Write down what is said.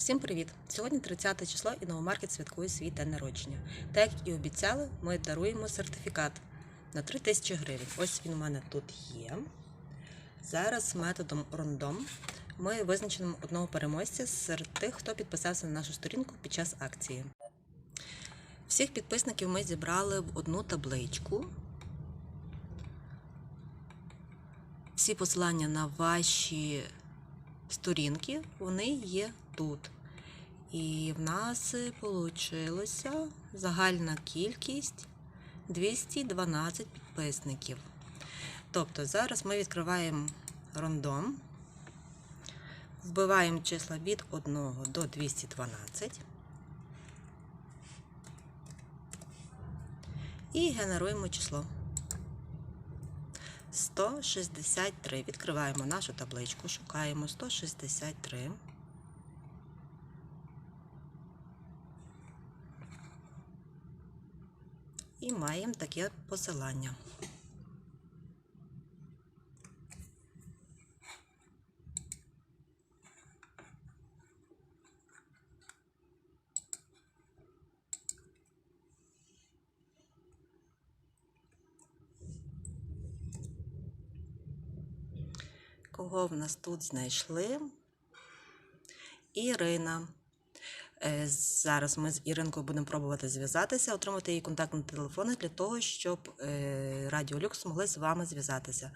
Всім привіт! Сьогодні 30 число і Новомаркет святкує свій день народження. Так як і обіцяли, ми даруємо сертифікат на 3 тисячі гривень. Ось він у мене тут є. Зараз методом рандом ми визначимо одного переможця серед тих, хто підписався на нашу сторінку під час акції. Всіх підписників ми зібрали в одну табличку. Всі посилання на ваші сторінки, вони є тут. І в нас вийшло загальна кількість 212 підписників. Тобто зараз ми відкриваємо рандом, вбиваємо числа від 1 до 212 і генеруємо число. 163. Відкриваємо нашу табличку, шукаємо 163. І маємо таке посилання. Кого в нас тут знайшли? Ірина. Е, Зараз ми з Іринкою будемо пробувати зв'язатися, отримати її контактні телефони для того, щоб Радіолюкс Радіо Люкс могли з вами зв'язатися.